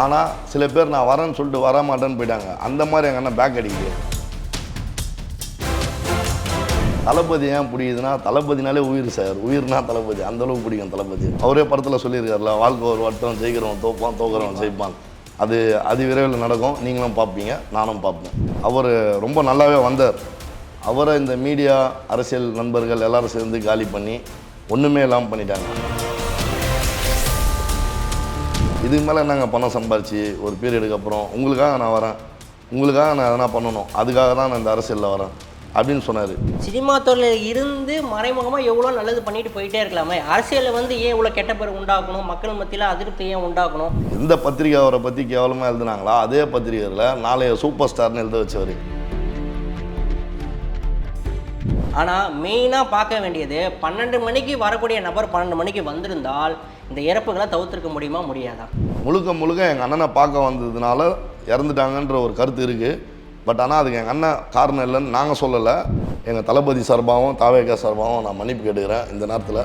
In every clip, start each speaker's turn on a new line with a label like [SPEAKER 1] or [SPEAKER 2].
[SPEAKER 1] ஆனால் சில பேர் நான் வரேன்னு சொல்லிட்டு வர மாட்டேன்னு போயிட்டாங்க. அந்த மாதிரி எங்கள் அண்ணன் பேக் அடிக்குது. தளபதி ஏன் பிடிக்குதுன்னா தளபதினாலே உயிர் சார். உயிர்னா தளபதி. அந்தளவுக்கு பிடிக்கும் தளபதி. அவரே படத்தில் சொல்லியிருக்காருல வாழ்க்கை ஒரு வட்டம் ஜெயிக்கிறவன் தோப்பான் தோக்குறவன் ஜெயிப்பான். அது அது விரைவில் நடக்கும். நீங்களும் பார்ப்பீங்க நானும் பார்ப்பேன். அவர் ரொம்ப நல்லாவே வந்தார். அவரை இந்த மீடியா அரசியல் நண்பர்கள் எல்லாரும் சேர்ந்து காலி பண்ணி ஒன்றுமே இல்லாமல் பண்ணிட்டாங்க. இதுக்கு மேலே நாங்கள் பணம் சம்பாரிச்சு ஒரு பீரியடுக்கு அப்புறம் உங்களுக்காக நான் வரேன். உங்களுக்காக நான் எதனா பண்ணணும். அதுக்காக தான் நான் இந்த அரசியலில் வரேன். அப்படின்னு சொன்னார்.
[SPEAKER 2] சினிமா துறையில் இருந்து மறைமுகமாக எவ்வளோ நல்லது பண்ணிட்டு போயிட்டே இருக்கலாமே? அரசியலில் வந்து ஏன் இவ்வளோ கெட்ட பேர் உண்டாக்கணும்? மக்கள் மத்தியில் அதிருப்தி ஏன் உண்டாக்கணும்?
[SPEAKER 1] எந்த பத்திரிகை அவரை பற்றி கேவலமாக எழுதுனாங்களா அதே பத்திரிகையில் நாளைய சூப்பர் ஸ்டார்னு எழுத வச்சவர்.
[SPEAKER 2] ஆனால் மெயினாக பார்க்க வேண்டியது பன்னெண்டு மணிக்கு வரக்கூடிய நபர் பன்னெண்டு மணிக்கு வந்திருந்தால் இந்த இறப்புகளை தவிர்த்திருக்க முடியுமா முடியாதா?
[SPEAKER 1] முழுக்க முழுக்க எங்கள் அண்ணனை பார்க்க வந்ததுனால இறந்துட்டாங்கன்ற ஒரு கருத்து இருக்குது பட் ஆனால் அதுக்கு எங்கள் அண்ணன் காரணம் இல்லைன்னு நாங்கள் சொல்லலை. எங்கள் தளபதி சார்பாகவும் தாவேகா சார்பாகவும் நான் மன்னிப்பு கேட்டுக்கிறேன் இந்த நேரத்தில்.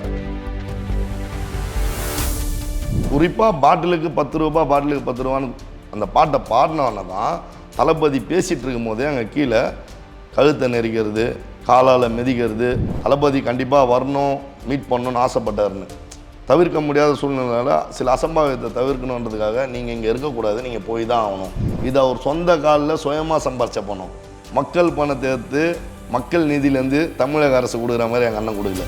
[SPEAKER 1] குறிப்பாக பாட்டிலுக்கு பத்து ரூபா பாட்டிலுக்கு பத்து ரூபான்னு அந்த பாட்டை பாடினவன தான் தளபதி பேசிகிட்டு இருக்கும்போதே அங்கே கீழே கழுத்தை நெரிக்கிறது காலால் மிதிக்கிறது தளபதி கண்டிப்பாக வரணும் மீட் பண்ணணும்னு ஆசைப்பட்டாருன்னு. தவிர்க்க முடியாத சூழ்நிலையில் சில அசம்பாவிதத்தை தவிர்க்கணுன்றதுக்காக நீங்கள் இங்கே இருக்கக்கூடாது. நீங்கள் போய் தான் ஆகணும். இதை அவர் சொந்த காலில் சுயமாக சம்பாரிச்ச பணம் மக்கள் பணத்தை எடுத்து மக்கள் நிதியிலேருந்து தமிழக அரசு கொடுக்குற மாதிரி எங்கள் அண்ணன் கொடுக்கல.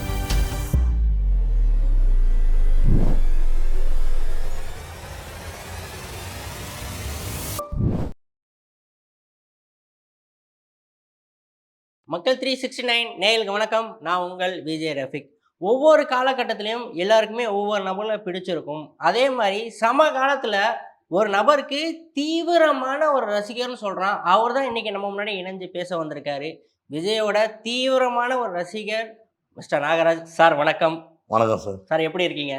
[SPEAKER 2] மக்கள் த்ரீ சிக்ஸ்டி நைன் நேயலுக்கு வணக்கம். நான் உங்கள் விஜய் ரஃபிக். ஒவ்வொரு காலகட்டத்திலையும் எல்லாருக்குமே ஒவ்வொரு நபர்களை பிடிச்சிருக்கும். அதே மாதிரி சம காலத்தில் ஒரு நபருக்கு தீவிரமான ஒரு ரசிகர்னு சொல்கிறான் அவர் தான் இன்றைக்கி நம்ம முன்னாடி இணைஞ்சு பேச வந்திருக்காரு. விஜயோட தீவிரமான ஒரு ரசிகர் மிஸ்டர் நாகராஜ். சார் வணக்கம்.
[SPEAKER 1] வணக்கம் சார்.
[SPEAKER 2] சார் எப்படி இருக்கீங்க?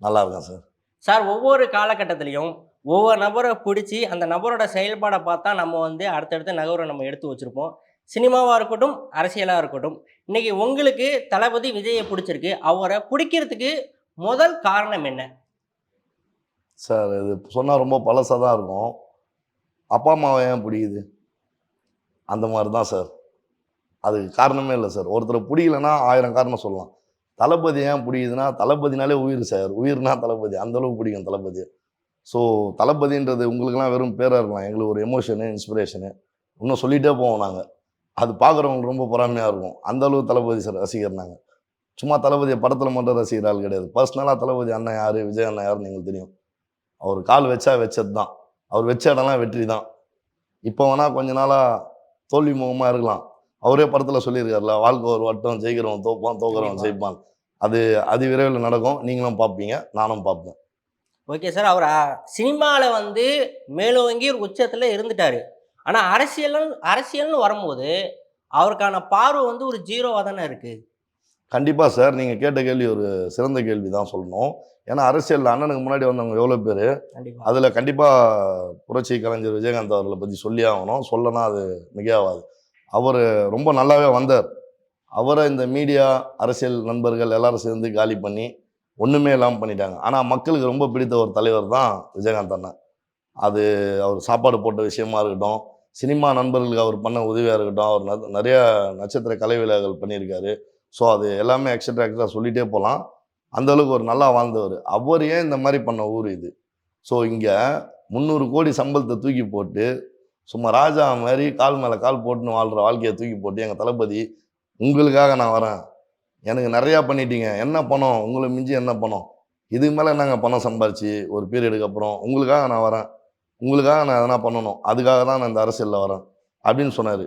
[SPEAKER 1] நல்லா இருக்கேன் சார்.
[SPEAKER 2] சார் ஒவ்வொரு காலகட்டத்திலையும் ஒவ்வொரு நபரை பிடிச்சி அந்த நபரோட செயல்பாடை பார்த்தா நம்ம வந்து அடுத்தடுத்த நகரை நம்ம எடுத்து வச்சுருப்போம். சினிமாவாக இருக்கட்டும் அரசியலாக இருக்கட்டும் இன்றைக்கி உங்களுக்கு தளபதி விஜயை பிடிச்சிருக்கு. அவரை பிடிக்கிறதுக்கு முதல் காரணம் என்ன?
[SPEAKER 1] சார் இது சொன்னால் ரொம்ப பழசாக தான் இருக்கும். அப்பா அம்மாவை ஏன் பிடிக்குது? அந்த மாதிரி தான் சார். அதுக்கு காரணமே இல்லை சார். ஒருத்தரை பிடிக்கலன்னா ஆயிரம் காரணம் சொல்லலாம். தளபதி ஏன் பிடிக்குதுன்னா தளபதினாலே உயிர் சார். உயிர்னா தளபதி. அந்த அளவுக்கு பிடிக்கும் தளபதி. ஸோ தளபதின்றது உங்களுக்குலாம் வெறும் பேராக இருக்கலாம். எங்களுக்கு ஒரு எமோஷனு இன்ஸ்பிரேஷனு இன்னும் சொல்லிகிட்டே போவோம் நாங்கள் அது பார்க்குறவங்களுக்கு ரொம்ப பொறாமையாக இருக்கும். அந்த அளவுக்கு தளபதி சார் ரசிகர் நாங்கள் சும்மா தளபதியை படத்தில் மட்டும் ஆள் கிடையாது. பர்சனலாக தளபதி அண்ணன் யார் விஜய் அண்ணன் யாருன்னு எங்களுக்கு தெரியும். அவர் கால் வச்சா வச்சது தான் அவர் வச்ச இடம்லாம் வெற்றி தான் இப்போ வேணால் கொஞ்ச நாளாக தோல்வி முகமாக இருக்கலாம். அவரே படத்தில் சொல்லியிருக்காருல வாழ்க்கை ஒரு வட்டம் ஜெயிக்கிறவன் தோப்பான் தோக்குறவன். ஜெயிப்பான். அது அது விரைவில் நடக்கும். நீங்களும் பார்ப்பீங்க நானும் பார்ப்பேன்.
[SPEAKER 2] ஓகே சார் அவர் சினிமாவில் வந்து மேலோங்கி ஒரு உச்சத்தில் இருந்துட்டாரு. ஆனால் அரசியல் அரசியல்னு வரும்போது அவருக்கான பார்வை வந்து ஒரு ஜீரோவாக தானே இருக்குது
[SPEAKER 1] கண்டிப்பாக சார். நீங்கள் கேட்ட கேள்வி ஒரு சிறந்த கேள்வி தான் சொல்லணும். ஏன்னா அரசியல் அண்ணனுக்கு முன்னாடி வந்தவங்க எவ்வளோ பேர்? அதில் கண்டிப்பாக புரட்சி கலைஞர் விஜயகாந்த் அவர்களை பற்றி சொல்லி ஆகணும். சொல்லனா அது மிகையாகாது. அவர் ரொம்ப நல்லாவே வந்தார். அவரை இந்த மீடியா அரசியல் நண்பர்கள் எல்லாரும் சேர்ந்து காலி பண்ணி ஒன்றுமே இல்லாமல் பண்ணிட்டாங்க. ஆனால் மக்களுக்கு ரொம்ப பிடித்த ஒரு தலைவர் தான் விஜயகாந்த் அண்ணன் அது அவர் சாப்பாடு போட்ட விஷயமா இருக்கட்டும் சினிமா நண்பர்களுக்கு அவர் பண்ண உதவியாக இருக்கட்டும் அவர் ந- நிறைய நட்சத்திர கலை விழாக்கள் பண்ணியிருக்காரு. ஸோ அது எல்லாமே எக்ஸட்ரா எக்ஸ்ட்ரா சொல்லிகிட்டே போகலாம் அந்த அளவுக்கு ஒரு நல்லா வாழ்ந்தவர். அவர் ஏன் இந்த மாதிரி பண்ண ஊர் இது? ஸோ இங்கே முந்நூறு கோடி சம்பளத்தை தூக்கி போட்டு சும்மா ராஜா மாதிரி கால் மேலே கால் போட்டுன்னு வாழ்கிற வாழ்க்கையை தூக்கி போட்டு எங்கள் தளபதி உங்களுக்காக நான் வரேன். எனக்கு நிறையா பண்ணிட்டீங்க. என்ன பணம்? உங்களை மிஞ்சி என்ன பணம்? இதுக்கு மேலே நாங்கள் பணம் சம்பாரிச்சு? ஒரு பீரியடுக்கு அப்புறம் உங்களுக்காக நான் வரேன். உங்களுக்காக நான் எதனா பண்ணணும் அதுக்காக தான் நான் இந்த அரசியலில் வரேன் அப்படின்னு சொன்னார்.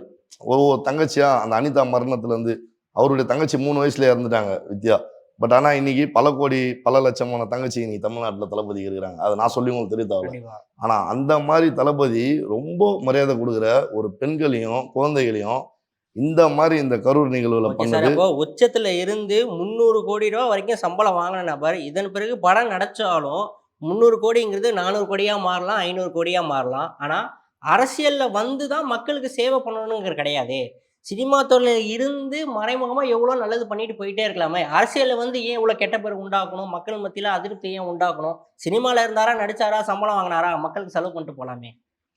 [SPEAKER 1] ஒவ்வொரு தங்கச்சியா அந்த அனிதா மரணத்துலேருந்து அவருடைய தங்கச்சி மூணு வயசுல இறந்துட்டாங்க வித்யா. பட் ஆனால் இன்னைக்கு பல கோடி பல லட்சமான தங்கச்சி இன்னைக்கு தமிழ்நாட்டில் தளபதி இருக்கிறாங்க. அதை நான் சொல்லி உங்களுக்கு தெரிய ஆனால் அந்த மாதிரி தளபதி ரொம்ப மரியாதை கொடுக்குற ஒரு பெண்களையும் குழந்தைகளையும் இந்த மாதிரி இந்த கரூர் நிகழ்வுல பண்ணது
[SPEAKER 2] உச்சத்துல இருந்து முந்நூறு கோடி ரூபா வரைக்கும் சம்பளம் வாங்கின நபர் இதன் பிறகு படம் நடிச்சாலும் முந்நூறு கோடிங்கிறது நானூறு கோடியாக மாறலாம் ஐநூறு கோடியாக மாறலாம். ஆனால் அரசியலில் வந்து தான் மக்களுக்கு சேவை பண்ணணுங்கிறது கிடையாது. சினிமா துறையில் இருந்து மறைமுகமாக எவ்வளோ நல்லது பண்ணிட்டு போயிட்டே இருக்கலாமே. அரசியலில் வந்து ஏன் இவ்வளோ கெட்ட பேர் உண்டாக்கணும்? மக்கள் மத்தியில் அதிருப்தி ஏன் உண்டாக்கணும்? சினிமாவில் இருந்தாரா நடிச்சாரா சம்பளம் வாங்கினாரா? மக்களுக்கு செலவு பண்ணிட்டு போகலாமே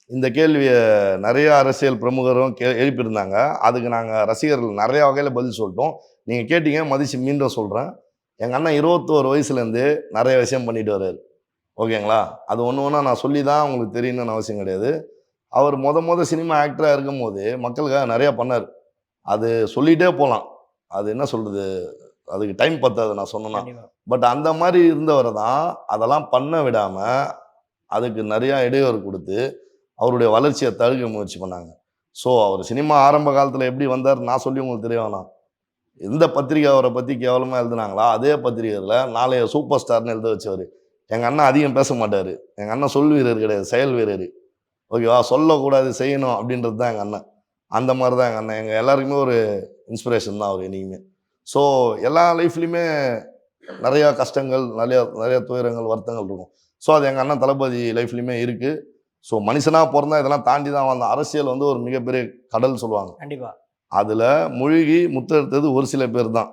[SPEAKER 1] இந்த கேள்வியை நிறைய அரசியல் பிரமுகரும் கே எழுப்பியிருந்தாங்க. அதுக்கு நாங்கள் ரசிகர்கள் நிறையா வகையில் பதில் சொல்லிட்டோம். நீங்கள் கேட்டீங்க மதிச்சு மீண்டும் சொல்கிறேன் எங்கள் அண்ணன் இருபத்தோரு வயசுலேருந்து நிறைய விஷயம் பண்ணிட்டு வர்றாரு. ஓகேங்களா? அது ஒன்று ஒன்றா நான் சொல்லி தான் உங்களுக்கு தெரியணும்னு அவசியம் கிடையாது. அவர் முத முத சினிமா ஆக்டராக இருக்கும்போது மக்களுக்காக நிறையா பண்ணார். அது சொல்லிகிட்டே போகலாம் அது என்ன சொல்கிறது அதுக்கு டைம் பத்தாது நான் சொன்னேன்னா. பட் அந்த மாதிரி இருந்தவரை தான் அதெல்லாம் பண்ண விடாமல் அதுக்கு நிறையா இடையூறு கொடுத்து அவருடைய வளர்ச்சியை தடுக்க முயற்சி பண்ணாங்க. ஸோ அவர் சினிமா ஆரம்ப காலத்தில் எப்படி வந்தார் நான் சொல்லி உங்களுக்கு தெரிய வேணாம். எந்த பத்திரிகை அவரை பற்றி கேவலமாக எழுதுனாங்களா? அதே பத்திரிகையில் நாளைய சூப்பர் ஸ்டார்னு எழுத வச்சவர். எங்கள் அண்ணன் அதிகம் பேச மாட்டார். எங்கள் அண்ணன் சொல் வீரர் கிடையாது செயல் வீரர். ஓகேவா சொல்லக்கூடாது செய்யணும் அப்படின்றது தான் எங்கள் அண்ணன் அந்த மாதிரி தான் எங்கள் அண்ணன் எங்கள் எல்லாருக்குமே ஒரு இன்ஸ்பிரேஷன் தான் அவர் என்றைக்குமே ஸோ எல்லா லைஃப்லையுமே நிறையா கஷ்டங்கள் நிறைய நிறைய துயரங்கள் வருத்தங்கள் இருக்கும். ஸோ அது எங்கள் அண்ணன் தளபதி லைஃப்லையுமே இருக்குது ஸோ மனுஷனாக பிறந்தா இதெல்லாம் தாண்டி தான் வந்தான் அரசியல் வந்து ஒரு மிகப்பெரிய கடல் சொல்லுவாங்க.
[SPEAKER 2] கண்டிப்பா.
[SPEAKER 1] அதில் மூழ்கி முத்தெடுத்தது ஒரு சில பேர் தான்.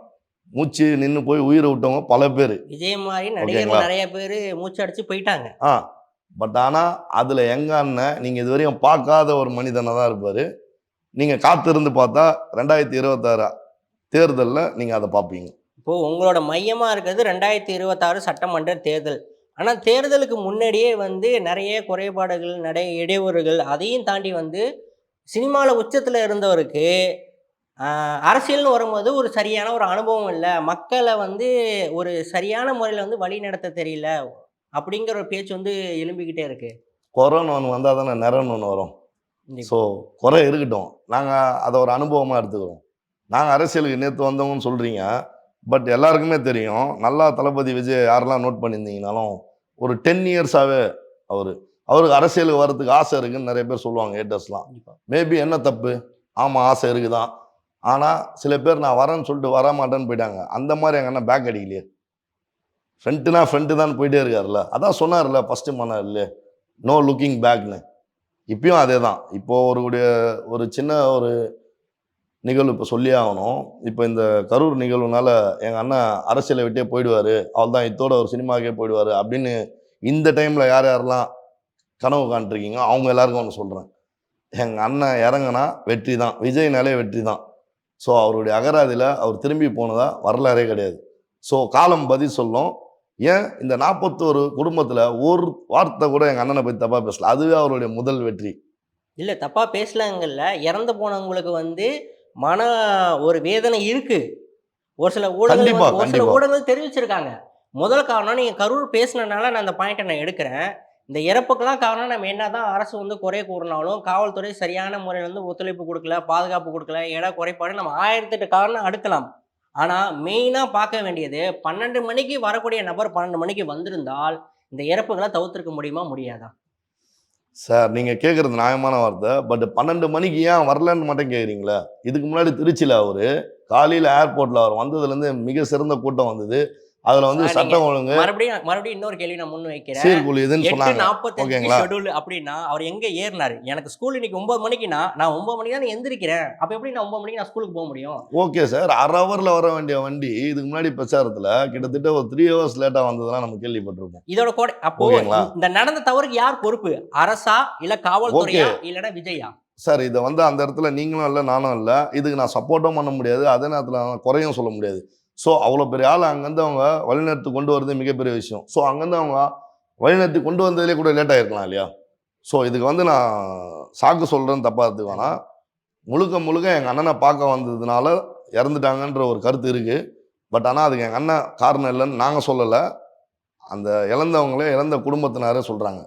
[SPEAKER 1] மூச்சு நின்று போய் உயிரை விட்டவங்க பல பேர்.
[SPEAKER 2] விஜய் மாதிரி? நடிகர்கள் நிறைய பேர் மூச்சு அடிச்சு போயிட்டாங்க.
[SPEAKER 1] ஆ பட் ஆனால் அதில் எங்கள் அண்ணன் நீங்கள் இதுவரையும் பார்க்காத ஒரு மனிதனாக தான் இருப்பார். நீங்கள் காத்திருந்து பார்த்தா ரெண்டாயிரத்தி இருபத்தாறு தேர்தலில் நீங்கள் அதை பார்ப்பீங்க
[SPEAKER 2] இப்போ உங்களோட மையமா இருக்கிறது ரெண்டாயிரத்தி இருபத்தாறு சட்டமன்ற தேர்தல். ஆனா தேர்தலுக்கு முன்னாடியே வந்து நிறைய குறைபாடுகள் நிறைய இடையூறுகள் அதையும் தாண்டி வந்து சினிமாவில் உச்சத்தில் இருந்தவருக்கு அரசியல்னு வரும்போது ஒரு சரியான ஒரு அனுபவம் இல்லை. மக்களை வந்து ஒரு சரியான முறையில் வந்து வழி நடத்த தெரியல அப்படிங்கிற ஒரு பேச்சு வந்து எழும்பிக்கிட்டே இருக்கு.
[SPEAKER 1] கொரோனா ஒன்று வந்தால் தானே நிறன்னு ஒன்று வரும். ஸோ குறை இருக்கட்டும். நாங்கள் அதை ஒரு அனுபவமாக எடுத்துக்கிறோம். நாங்கள் அரசியலுக்கு நேற்று வந்தவங்கன்னு சொல்கிறீங்க பட் எல்லாருக்குமே தெரியும். நல்லா தளபதி விஜய் யாரெல்லாம் நோட் பண்ணியிருந்தீங்கனாலும் ஒரு டென் இயர்ஸாகவே அவர். அவருக்கு அரசியலுக்கு வர்றதுக்கு ஆசை இருக்குன்னு நிறைய பேர் சொல்லுவாங்க ஹேட்டர்ஸ்லாம்
[SPEAKER 2] கண்டிப்பா.
[SPEAKER 1] மேபி என்ன தப்பு? ஆமாம் ஆசை இருக்குதான். ஆனால் சில பேர் நான் வரேன்னு சொல்லிட்டு வர மாட்டேன்னு போயிட்டாங்க. அந்த மாதிரி எங்கள் அண்ணன் பேக் அடிக்கலையே. ஃப்ரெண்ட்டுனா ஃப்ரெண்டு தான் போயிட்டே இருக்காருல்ல. அதான் சொன்னார்ல ஃபஸ்ட்டு மன இல்லையே நோ லுக்கிங் பேக்னு இப்பயும் அதே தான் இப்போது ஒரு கூடிய ஒரு சின்ன ஒரு நிகழ்வு இப்போ சொல்லி ஆகணும். இப்போ இந்த கரூர் நிகழ்வுனால எங்கள் அண்ணன் அரசியலை விட்டே போயிடுவார். அவள் தான் இத்தோட ஒரு சினிமாக்கே போயிடுவார் அப்படின்னு இந்த டைமில் யார் யாரெல்லாம் கனவு காண்ட்ருக்கீங்க அவங்க எல்லாருக்கும் ஒன்று சொல்கிறேன் எங்கள் அண்ணன் இறங்குனா வெற்றி தான் விஜய்னாலே வெற்றி தான் ஸோ அவருடைய அகராதியில் அவர் திரும்பி போனதா வரலாறே கிடையாது. ஸோ காலம் பதில் சொல்லும். ஏன்? இந்த நாற்பத்தோரு குடும்பத்தில் ஒரு வார்த்தை கூட எங்கள் அண்ணனை பற்றி தப்பாக பேசல. அதுவே அவருடைய முதல் வெற்றி.
[SPEAKER 2] இல்லை தப்பா பேசலாங்கல்ல. இறந்து போனவங்களுக்கு வந்து மன ஒரு வேதனை இருக்கு. ஒரு சில ஊடகங்கள் ஒரு சில. ஊடகங்கள் தெரிவிச்சிருக்காங்க. முதல் காரணம் நீங்க கரூர் பேசுனதுனால நான் அந்த பாயிண்ட்டை நான் எடுக்கிறேன். இந்த இறப்புக்கெல்லாம் காரணம் நம்ம என்ன தான் அரசு வந்து குறை கூறினாலும் காவல்துறை சரியான முறையில் வந்து ஒத்துழைப்பு கொடுக்கல பாதுகாப்பு கொடுக்கல இட குறைபாடு நம்ம ஆயிரத்தெட்டு காரணம் அடுக்கலாம். ஆனால் மெயினாக பார்க்க வேண்டியது பன்னெண்டு மணிக்கு வரக்கூடிய நபர் பன்னெண்டு மணிக்கு வந்திருந்தால் இந்த இறப்புகளை தவிர்த்திருக்க முடியுமா முடியாதா?
[SPEAKER 1] சார் நீங்கள் கேட்குறது நியாயமான வார்த்தை. பட் பன்னெண்டு மணிக்கு ஏன் வரலன்னு மட்டும் கேட்குறீங்களா இதுக்கு முன்னாடி திருச்சியில் அவர் காலையில் ஏர்போர்ட்டில் அவர் வந்ததுலேருந்து மிக சிறந்த கூட்டம் வந்தது. அதில் வந்து சட்டம் ஒழுங்கு
[SPEAKER 2] மறுபடியும் மறுபடியும் இன்னொரு கேள்வி நான் முன் வைக்கிறேன்.
[SPEAKER 1] சீர்குழி இதுன்னு சொன்னாங்க.
[SPEAKER 2] நாற்பத்தஞ்சு? ஷெட்யூல் அப்படின்னா அவர் எங்க ஏறினாரு? எனக்கு ஸ்கூல் இன்னைக்கு ஒன்பது மணிக்குனா நான் ஒன்பது மணிக்கு தான் எந்திரிக்கிறேன். அப்ப எப்படி நான் ஒன்பது மணிக்கு நான் ஸ்கூலுக்கு போக முடியும்?
[SPEAKER 1] ஓகே சார் அரை ஹவரில் வர வேண்டிய வண்டி இதுக்கு முன்னாடி பிரச்சாரத்தில் கிட்டத்தட்ட ஒரு த்ரீ ஹவர்ஸ் லேட்டாக வந்ததெல்லாம் நம்ம கேள்விப்பட்டிருப்போம்.
[SPEAKER 2] இதோட கூட அப்போ? இந்த நடந்த தவறுக்கு யார் பொறுப்பு? அரசா இல்ல காவல்துறையா இல்லனா விஜயா?
[SPEAKER 1] சார் இதை வந்து அந்த இடத்துல நீங்களும் இல்லை நானும் இல்லை. இதுக்கு நான் சப்போர்ட்டும் பண்ண முடியாது. அதே நேரத்தில் குறையும் சொல்ல முடியாது. ஸோ அவ்வளோ பெரிய ஆள் அங்கேருந்து அவங்க வழிநடத்தி கொண்டு வரது மிகப்பெரிய விஷயம். ஸோ அங்கேருந்து அவங்க வழிநடத்தி கொண்டு வந்ததுலேயே கூட லேட் ஆகிருக்கலாம் இல்லையா? ஸோ இதுக்கு வந்து நான் சாக்கு சொல்கிறேன்னு தப்பாக எடுத்துக்க வேணாம். முழுக்க முழுக்க எங்கள் அண்ணனை பார்க்க வந்ததுனால இறந்துட்டாங்கன்ற ஒரு கருத்து இருக்குது பட் ஆனால் அதுக்கு எங்கள் அண்ணன் காரணம் இல்லைன்னு நாங்கள் சொல்லலை. அந்த இழந்தவங்களே இழந்த குடும்பத்தினாரே சொல்கிறாங்க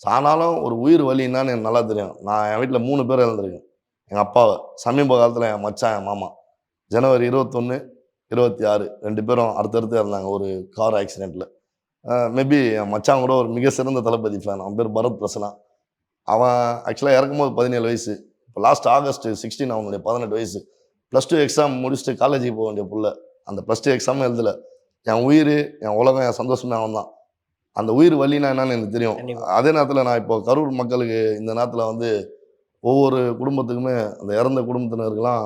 [SPEAKER 1] ஆனாலும் ஒரு உயிர் வலின்னான்னு எனக்கு நல்லா தெரியும். நான் என் வீட்டில் மூணு பேர் இழந்திருக்கேன் எங்கள் அப்பாவை. சமீப காலத்தில் என் மச்சான் என் மாமா. ஜனவரி இருபத்தொன்று இருபத்தி ஆறு ரெண்டு பேரும் அடுத்தடுத்து இறந்தாங்க ஒரு கார் ஆக்சிடெண்ட்டில் மேபி மச்சான் கூட ஒரு மிக சிறந்த தளபதி ஃபேன் அவன் பேர் பரத் பிரசனா அவன் ஆக்சுவலாக இறக்கும்போது பதினேழு வயசு. இப்போ லாஸ்ட் ஆகஸ்ட் சிக்ஸ்டீன் அவனுடைய பதினெட்டு வயசு. ப்ளஸ் டூ எக்ஸாம் முடிச்சுட்டு காலேஜுக்கு போக வேண்டிய புள்ள. அந்த ப்ளஸ் டூ எக்ஸாம் எழுதலை. என் உயிர் என் உலகம் என் சந்தோஷமே அவன் தான் அந்த உயிர் வலினா என்னன்னு எனக்கு தெரியும். அதே நேரத்தில் நான் இப்போ கரூர் மக்களுக்கு இந்த நேரத்தில் வந்து ஒவ்வொரு குடும்பத்துக்குமே அந்த இறந்த குடும்பத்தினருக்கெல்லாம்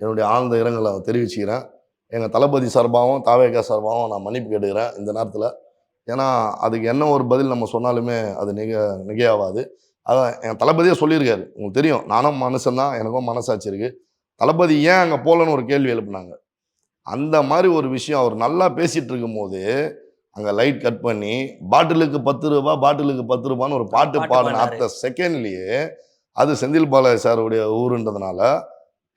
[SPEAKER 1] என்னுடைய ஆழ்ந்த இரங்கலை தெரிவிச்சுக்கிறேன். எங்கள் தளபதி சார்பாகவும் தாவேகா சார்பாகவும் நான் மன்னிப்பு கேட்டுக்கிறேன் இந்த நேரத்தில். ஏன்னா அதுக்கு என்ன ஒரு பதில் நம்ம சொன்னாலுமே அது நிக நிகையாகாது அதான் என் தளபதியே சொல்லியிருக்காரு. உங்களுக்கு தெரியும் நானும் மனுஷன்தான் எனக்கும் மனசாட்சி இருக்குது தளபதி ஏன் அங்கே போகலன்னு ஒரு கேள்வி எழுப்புனாங்க. அந்த மாதிரி ஒரு விஷயம் அவர் நல்லா பேசிகிட்டு இருக்கும்போது அங்கே லைட் கட் பண்ணி பாட்டிலுக்கு பத்து ரூபா பாட்டிலுக்கு பத்து ரூபான்னு ஒரு பாட்டு பாடின. அடுத்த செகண்ட்லேயே அது செந்தில் பாலாஜி சாருடைய ஊருன்றதுனால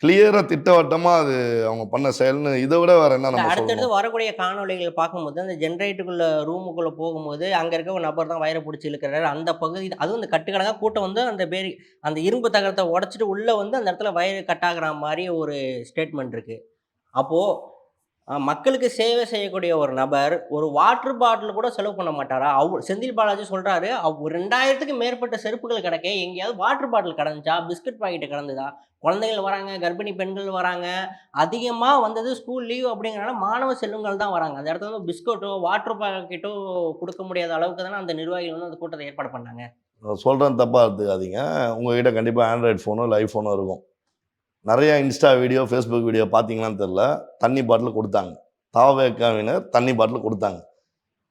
[SPEAKER 1] கிளியராக திட்டவட்டமாக அது அவங்க பண்ண செயல்னு இதை விட வேற என்ன நம்ம
[SPEAKER 2] அடுத்தடுத்து வரக்கூடிய காணொளிகள் பார்க்கும்போது அந்த ஜென்ரேட்டுக்குள்ள ரூமுக்குள்ள போகும்போது அங்க இருக்க ஒரு நபர் தான் வயரை பிடிச்சி இழுக்கிறாரு. அந்த பகுதி அதுவும் இந்த கட்டுக்கடங்கா கூட்டம் வந்து அந்த பேரி அந்த இரும்பு தகரத்தை உடைச்சிட்டு உள்ள வந்து அந்த இடத்துல வயிறு கட்டாகிற மாதிரி ஒரு ஸ்டேட்மெண்ட் இருக்கு. அப்போ மக்களுக்கு சேவை செய்யக்கூடிய ஒரு நபர் ஒரு வாட்டர் பாட்டில் கூட செலவு பண்ண மாட்டாரா? அவ செந்தில் பாலாஜி சொல்கிறாரு அவ் ரெண்டாயிரத்துக்கு மேற்பட்ட செருப்புகள் கிடைக்க எங்கேயாவது வாட்டர் பாட்டில் கிடந்துச்சா? பிஸ்கட் பாக்கெட் கிடந்ததா? குழந்தைகள் வராங்க கர்ப்பிணி பெண்கள் வராங்க அதிகமாக வந்தது ஸ்கூல் லீவ் அப்படிங்கிறனால மாணவ செல்வங்கள் தான் வராங்க. அந்த இடத்துல வந்து பிஸ்கட்டோ வாட்டர் பாக்கெட்டோ கொடுக்க முடியாத அளவுக்கு தானே அந்த நிர்வாகிகள் வந்து அந்த கூட்டத்தை ஏற்பாடு பண்ணாங்க.
[SPEAKER 1] சொல்கிறேன் தப்பாக எடுத்துக்காதீங்க. உங்ககிட்ட கண்டிப்பாக ஆண்ட்ராய்டு ஃபோனோ இல்லை ஐஃபோனோ இருக்கும். நிறையா இன்ஸ்டா வீடியோ ஃபேஸ்புக் வீடியோ பார்த்தீங்களான்னு தெரில தண்ணி பாட்டில் கொடுத்தாங்க. தாவேக்காவினர் தண்ணி பாட்டில் கொடுத்தாங்க.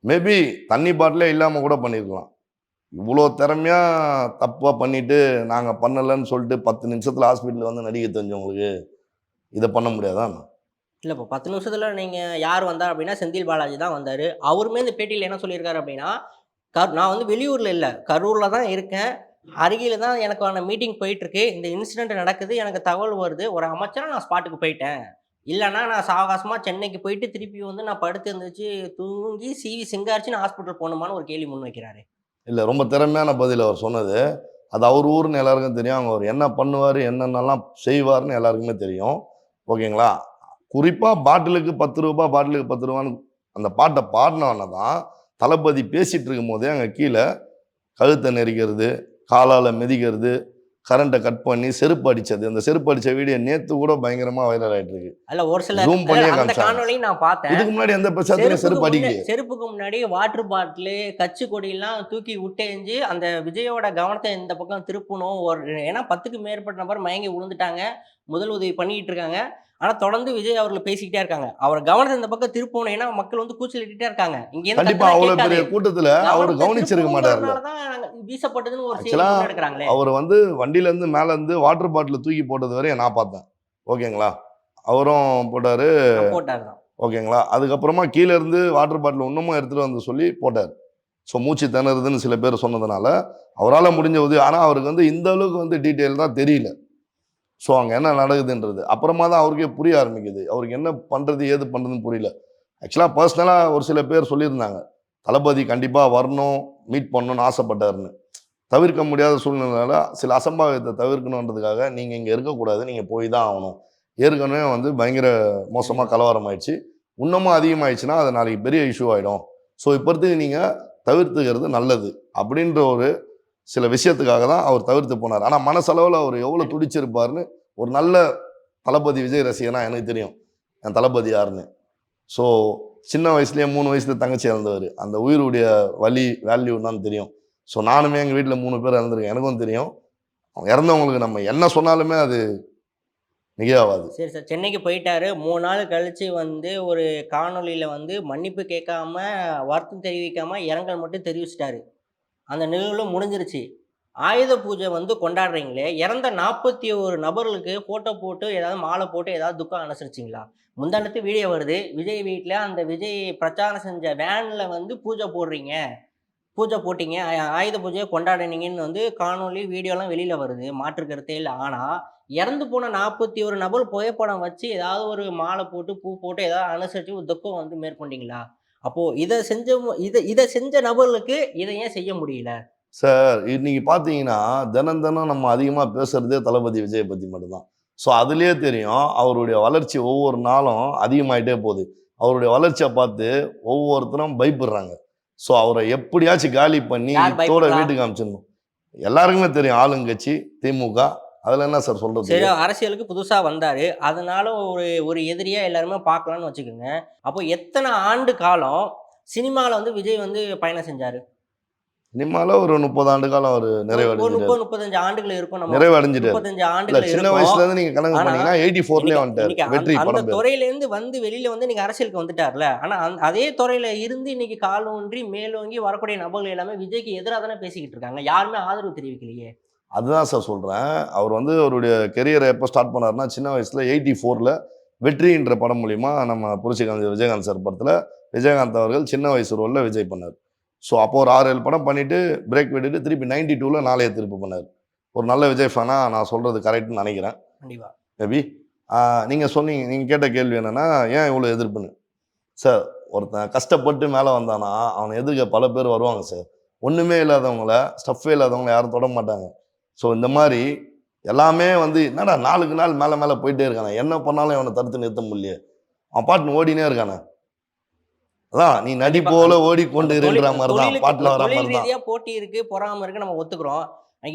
[SPEAKER 1] மேபி தண்ணி பாட்டிலே இல்லாமல் கூட பண்ணியிருக்கலாம் இவ்வளோ திறமையாக தப்பாக பண்ணிவிட்டு நாங்கள் பண்ணலைன்னு சொல்லிட்டு பத்து நிமிஷத்தில் ஹாஸ்பிட்டலில் வந்து நடிக்க தெரிஞ்சவங்களுக்கு இதை பண்ண முடியாதான்
[SPEAKER 2] இல்லை இப்போ பத்து நிமிஷத்தில் நீங்கள் யார் வந்தார் அப்படின்னா செந்தில் பாலாஜி தான் வந்தார். அவருமே இந்த பேட்டியில் என்ன சொல்லியிருக்காரு அப்படின்னா கர் நான் வந்து வெளியூரில் இல்லை கரூரில் தான் இருக்கேன். அருகில் தான் எனக்கான மீட்டிங் போயிட்டுருக்கு. இந்த இன்சிடென்ட் நடக்குது எனக்கு தகவல் வருது. ஒரு அமைச்சராக நான் ஸ்பாட்டுக்கு போயிட்டேன். இல்லைன்னா நான் சாவகாசமாக சென்னைக்கு போயிட்டு திருப்பி வந்து நான் படுத்து இருந்துச்சு தூங்கி சிவி சிங்காரிச்சு நான் ஹாஸ்பிட்டல் போகணுமான்னு ஒரு கேள்வி முன் வைக்கிறாரு.
[SPEAKER 1] இல்லை ரொம்ப திறமையான பதில் அவர் சொன்னது. அது அவர் ஊர்னு எல்லாருக்கும் தெரியும். அவங்க அவர் என்ன பண்ணுவார் என்னென்னலாம் செய்வார்னு எல்லாருக்குமே தெரியும். ஓகேங்களா? குறிப்பாக பாட்டிலுக்கு பத்து ரூபா பாட்டிலுக்கு பத்து ரூபான்னு அந்த பாட்டை பாடினவன தான் தளபதி பேசிகிட்டு இருக்கும்போதே அங்கே கீழே கழுத்தை நெரிக்கிறது காலால் மிதிக்கிறது கரண்ட்டை கட் பண்ணி செருப்பு அடித்தது அந்த செருப்பு அடித்த வீடியோ நேற்று கூட பயங்கரமாக வைரல் ஆகிட்டு இருக்கு
[SPEAKER 2] அல்ல ஒரு சில அந்த
[SPEAKER 1] காமிச்சாங்க.
[SPEAKER 2] காணொலியும் நான் பார்த்தேன்.
[SPEAKER 1] இதுக்கு முன்னாடி எந்த பிரச்சனையும் செருப்பு அடிக்கலையே.
[SPEAKER 2] செருப்புக்கு முன்னாடி வாட்டர் பாட்டிலு கச்சு கொடியெல்லாம் தூக்கி விட்டெறிஞ்சு அந்த விஜயோட கவனத்தை இந்த பக்கம் திருப்பணும். ஒரு ஏன்னா பத்துக்கு மேற்பட்ட நபர் மயங்கி விழுந்துட்டாங்க. முதல் உதவி பண்ணிட்டு இருக்காங்க ஆனா தொடர்ந்து விஜய் அவர்கள் பேசிக்கிட்டே இருக்காங்க. அவர் கவனத்தை இந்த பக்கம் திருப்பணும். ஏன்னா மக்கள் வந்து கூச்சலிட்டே இருக்காங்க. இங்க இருந்து
[SPEAKER 1] கண்டிப்பா
[SPEAKER 2] கத்துனா
[SPEAKER 1] அவ்வளோ
[SPEAKER 2] கேட்காது.
[SPEAKER 1] பெரிய கூட்டத்தில் அவர் கவனிச்சிருக்க
[SPEAKER 2] தான் வீசப்பட்டதுன்னு ஒரு எடுக்கிறாங்களே.
[SPEAKER 1] அவர் வந்து வண்டியிலேருந்து மேலேருந்து வாட்டர் பாட்டில் தூக்கி போட்டது வரையும் நான் பார்த்தேன். ஓகேங்களா? அவரும் போட்டார்.
[SPEAKER 2] போட்டார்
[SPEAKER 1] ஓகேங்களா? அதுக்கப்புறமா கீழே இருந்து வாட்டர் பாட்டில் இன்னமும் எடுத்துகிட்டு வந்து சொல்லி போட்டார். ஸோ மூச்சு திணறுதுன்னு சில பேர் சொன்னதுனால அவரால் முடிஞ்ச உதவி. ஆனால் அவருக்கு வந்து இந்த அளவுக்கு வந்து டீட்டெயில் தான் தெரியல. ஸோ அங்கே என்ன நடக்குதுன்றது. அப்புறமா தான் அவருக்கே புரிய ஆரம்பிக்குது. அவருக்கு என்ன பண்ணுறது ஏது பண்ணுறதுன்னு புரியல. ஆக்சுவலாக பர்சனலாக ஒரு சில பேர் சொல்லியிருந்தாங்க. தளபதி கண்டிப்பாக வரணும் மீட் பண்ணணும்னு ஆசைப்பட்டாருன்னு. தவிர்க்க முடியாத சூழ்நிலையால சில அசம்பாவிதத்தை தவிர்க்கணுன்றதுக்காக நீங்கள் இங்கே இருக்கக்கூடாது நீங்கள் போய் தான் ஆகணும். ஏற்கனவே வந்து பயங்கர மோசமாக கலவரம் ஆயிடுச்சு இன்னமும் அதிகமாயிடுச்சுன்னா அது நாளைக்கு பெரிய இஷ்யூ ஆகிடும் ஸோ இப்போதைக்கு நீங்கள் தவிர்த்துக்கிறது நல்லது. அப்படின்ற ஒரு சில விஷயத்துக்காக தான் அவர் தவிர்த்து போனார். ஆனால் மனசளவில் அவர் எவ்வளோ துடிச்சிருப்பாருன்னு ஒரு நல்ல தளபதி விஜய் ரசிகனா எனக்கு தெரியும். என் தளபதி யாருன்னு. ஸோ சின்ன வயசுலேயே மூணு வயசுல தங்கச்சி இறந்தவர். அந்த உயிருடைய வலி வேல்யூ தான் தெரியும். ஸோ நானுமே எங்கள் வீட்டில் மூணு பேர் இறந்துருக்கேன். எனக்கும் தெரியும். அவங்க இறந்தவங்களுக்கு நம்ம என்ன சொன்னாலுமே அது மிகையாவாது
[SPEAKER 2] சரி சார் சென்னைக்கு போயிட்டாரு. மூணு நாள் கழிச்சு வந்து ஒரு காணொலியில் வந்து மன்னிப்பு கேட்காம வருத்தம் தெரிவிக்காம இரங்கல் மட்டும் தெரிவிச்சிட்டாரு. அந்த நிகழ்வு முடிஞ்சிருச்சு. ஆயுத பூஜை வந்து கொண்டாடுறீங்களே இறந்த நாற்பத்தி ஒரு நபர்களுக்கு ஃபோட்டோ போட்டு ஏதாவது மாலை போட்டு ஏதாவது துக்கம் அனுசரிச்சிங்களா? முந்தானத்து வீடியோ வருது விஜய் வீட்டில் அந்த விஜய் பிரச்சாரம் செஞ்ச வேனில் வந்து பூஜை போடுறீங்க. பூஜை போட்டிங்க ஆயுத பூஜையை கொண்டாடினீங்கன்னு வந்து காணொளி வீடியோலாம் வெளியில் வருது. மாற்று கருத்தே இல்லை. ஆனால் இறந்து போன நாற்பத்தி ஒரு நபர் புகைப்படம் வச்சு ஏதாவது ஒரு மாலை போட்டு பூ போட்டு ஏதாவது அனுசரித்து ஒரு துக்கம் வந்து மேற்கொண்டீங்களா? அப்போது இதை செஞ்ச இதை இதை செஞ்ச நபர்களுக்கு இதை ஏன் செய்ய முடியல?
[SPEAKER 1] சார் இன்னைக்கு பார்த்தீங்கன்னா தினம் தினம் நம்ம அதிகமாக பேசுறதே தளபதி விஜயை பற்றி மட்டும்தான். ஸோ அதுலேயே தெரியும் அவருடைய வளர்ச்சி ஒவ்வொரு நாளும் அதிகமாயிட்டே போகுது. அவருடைய வளர்ச்சியை பார்த்து ஒவ்வொருத்தரும் பயப்படுறாங்க. ஸோ அவரை எப்படியாச்சும் காலி பண்ணி
[SPEAKER 2] பயப்படுறா?
[SPEAKER 1] வீட்டுக்கு அமிச்சிடணும் எல்லாருக்குமே தெரியும் ஆளுங்கட்சி திமுக அதில் என்ன சார் சொல்றது?
[SPEAKER 2] சரி அரசியலுக்கு புதுசாக வந்தார். அதனால ஒரு ஒரு எதிரியாக எல்லாருமே பார்க்கலாம்னு வச்சுக்கோங்க. அப்போ எத்தனை ஆண்டு காலம் சினிமாவில் வந்து விஜய் வந்து பயணம் செஞ்சார்?
[SPEAKER 1] சினிமால ஒரு முப்பது ஆண்டு காலம்
[SPEAKER 2] ஒரு
[SPEAKER 1] நிறைவடைஞ்சிட்டாரு
[SPEAKER 2] முப்பது முப்பத்தஞ்சு ஆண்டுகள் இருக்கும் நம்ம.
[SPEAKER 1] நிறைவடைஞ்சிட்டாரு
[SPEAKER 2] முப்பத்தஞ்சு ஆண்டுகள்
[SPEAKER 1] சின்ன வயசுல இருந்து நீங்க கணக்கு பண்ணீங்கன்னா எயிட்டி ஃபோர்லயே வந்துட்டாரு. வெற்றி
[SPEAKER 2] அந்த-. துறையில இருந்து வந்து வெளியில வந்து நீங்க அரசியலுக்கு வந்துட்டார்ல. ஆனா அதே துறையில இருந்து இன்னைக்கு கால் ஊன்றி மேலோங்கி வரக்கூடிய நபர்கள் எல்லாமே விஜய்க்கு எதிராக தானே பேசிக்கிட்டு இருக்காங்க. யாருமே ஆதரவு தெரிவிக்கலையே.
[SPEAKER 1] அதுதான் சார் சொல்றேன். அவர் வந்து அவருடைய கெரியரை எப்போ ஸ்டார்ட் பண்ணாருன்னா சின்ன வயசுல எயிட்டி ஃபோர்ல வெற்றின்ற படம் மூலியமா நம்ம புரட்சி கலைஞர் விஜயகாந்த் சார் படத்துல விஜயகாந்த் அவர்கள் சின்ன வயசு ரோல்ல விஜய் பண்ணார். ஸோ அப்போ ஒரு ஆறு ஏழு படம் பண்ணிட்டு பிரேக் விட்டுட்டு திருப்பி நைன்டி டூவில் நாளைய திருப்பி பண்ணார். ஒரு நல்ல விஜய் ஃபேனா நான் சொல்றது கரெக்ட்னு நினைக்கிறேன்.
[SPEAKER 2] கண்டிப்பா.
[SPEAKER 1] மேபி நீங்கள் சொன்னீங்க நீங்கள் கேட்ட கேள்வி என்னன்னா ஏன் இவ்வளோ எதிர்ப்புன்னு? சார் ஒருத்தன் கஷ்டப்பட்டு மேலே வந்தானா அவனை எதிர்க்க பல பேர் வருவாங்க சார் ஒன்றுமே இல்லாதவங்கள ஸ்டஃப்பே இல்லாதவங்கள யாரும் தொட மாட்டாங்க. ஸோ இந்த மாதிரி எல்லாமே வந்து என்னடா நாளுக்கு நாள் மேலே மேலே போயிட்டே இருக்கானே? என்ன பண்ணாலும் இவனை தடுத்து நிறுத்த முடியலையே. அவன் பாட்டுன்னு ஓடினே இருக்கானே? அதான் நீ நடி போல ஓடிக்கொண்டு இருக்கிற மாதிரி தான் பாட்டில் வர மாதிரி தான்
[SPEAKER 2] போட்டி இருக்கு பொறாம இருக்கு நம்ம ஒத்துக்கிறோம்.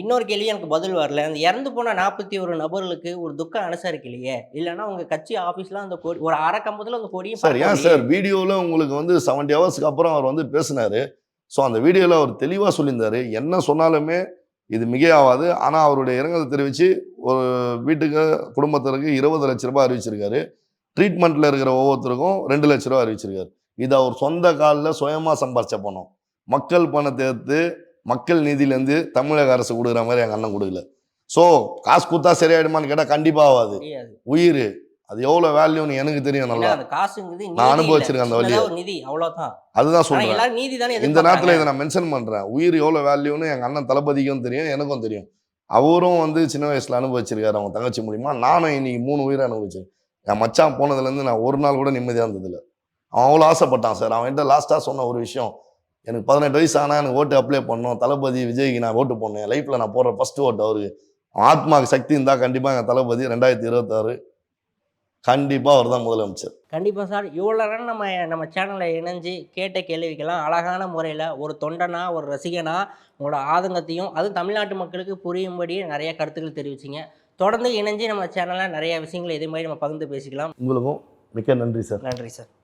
[SPEAKER 2] இன்னொரு கேள்வி எனக்கு பதில் வரல. அந்த இறந்து போன நாற்பத்தி ஒரு நபர்களுக்கு ஒரு துக்கம் அனுசரிக்கலையே? இல்லைன்னா உங்க கட்சி ஆபீஸ்ல அந்த கொடி ஒரு அரை கம்பத்துல அந்த கொடியும்
[SPEAKER 1] சார் ஏன். சார் வீடியோவில் உங்களுக்கு வந்து செவன்டி ஹவர்ஸ்க்கு அப்புறம் அவர் வந்து பேசினாரு. ஸோ அந்த வீடியோவில் அவர் தெளிவாக சொல்லியிருந்தாரு. என்ன சொன்னாலுமே இது மிகையாகாது. ஆனால் அவருடைய இரங்கலை தெரிவித்து ஒரு வீட்டுக்கு குடும்பத்திற்கு இருபது லட்ச ரூபாய் அறிவிச்சிருக்காரு. ட்ரீட்மெண்ட்டில் இருக்கிற ஒவ்வொருத்தருக்கும் ரெண்டு லட்ச ரூபாய் அறிவிச்சிருக்காரு. இது அவர் சொந்த காலில் சுயமாக சம்பாரிச்ச பணம் மக்கள் பணத்தை எடுத்து மக்கள் நிதியிலேருந்து தமிழக அரசு கொடுக்குற மாதிரி எங்கள் அண்ணன் கொடுக்கல. ஸோ காசு கொடுத்தா சரியாயிடுமான்னு கேட்டால் கண்டிப்பாக ஆகாது. உயிர் அது எவ்வளோ வேல்யூன்னு எனக்கு தெரியும் நல்லா.
[SPEAKER 2] அந்த காசுங்கிறது
[SPEAKER 1] நான் அனுபவிச்சிருக்கேன். அந்த.
[SPEAKER 2] ஒரு நிதி அவ்வளவுதான்.
[SPEAKER 1] அதுதான் சொல்கிறேன்
[SPEAKER 2] நீதி தானே
[SPEAKER 1] இந்த நேரத்தில் இதை நான் மென்ஷன் பண்ணுறேன் உயிர் எவ்வளோ வேல்யூன்னு எங்கள் அண்ணன் தளபதிக்கும் தெரியும் எனக்கும் தெரியும். அவரும் வந்து சின்ன வயசில் அனுபவிச்சிருக்காரு அவங்க தங்கச்சி மூலியமா. நானும் இன்னைக்கு மூணு உயிரை அனுபவிச்சேன். என் மச்சான் போனதுலேருந்து நான் ஒரு நாள் கூட நிம்மதியாக இருந்ததில்ல. அவன் அவ்வளோ ஆசைப்பட்டான் சார். அவன் என்கிட்ட லாஸ்ட்டாக சொன்ன ஒரு விஷயம் எனக்கு பதினெட்டு வயசு ஆனால் எனக்கு ஓட்டு அப்ளை பண்ணணும். தளபதி விஜய்க்கு நான் ஓட்டு போடணும். லைஃப்பில் நான் போடுற ஃபர்ஸ்ட் ஓட்டு அவருக்கு. அவன் ஆத்மாக்கு சக்தி இருந்தால் கண்டிப்பாக எங்கள் தளபதி ரெண்டாயிரத்தி இருபத்தாறு கண்டிப்பாக அவர் தான் முதலமைச்சர்.
[SPEAKER 2] கண்டிப்பா சார். இவ்வளோ நேரம் நம்ம நம்ம சேனலில் இணைஞ்சு கேட்ட கேள்விக்கெல்லாம் அழகான முறையில் ஒரு தொண்டனா ஒரு ரசிகனா உங்களோட ஆதங்கத்தையும் அதுவும் தமிழ்நாட்டு மக்களுக்கு புரியும்படி நிறைய கருத்துக்கள் தெரிவிச்சிங்க. தொடர்ந்து இணைஞ்சு நம்ம சேனலில் நிறைய விஷயங்கள் இதே மாதிரி நம்ம பகிர்ந்து பேசிக்கலாம்.
[SPEAKER 1] உங்களுக்கும் மிக்க நன்றி சார்.
[SPEAKER 2] நன்றி சார்.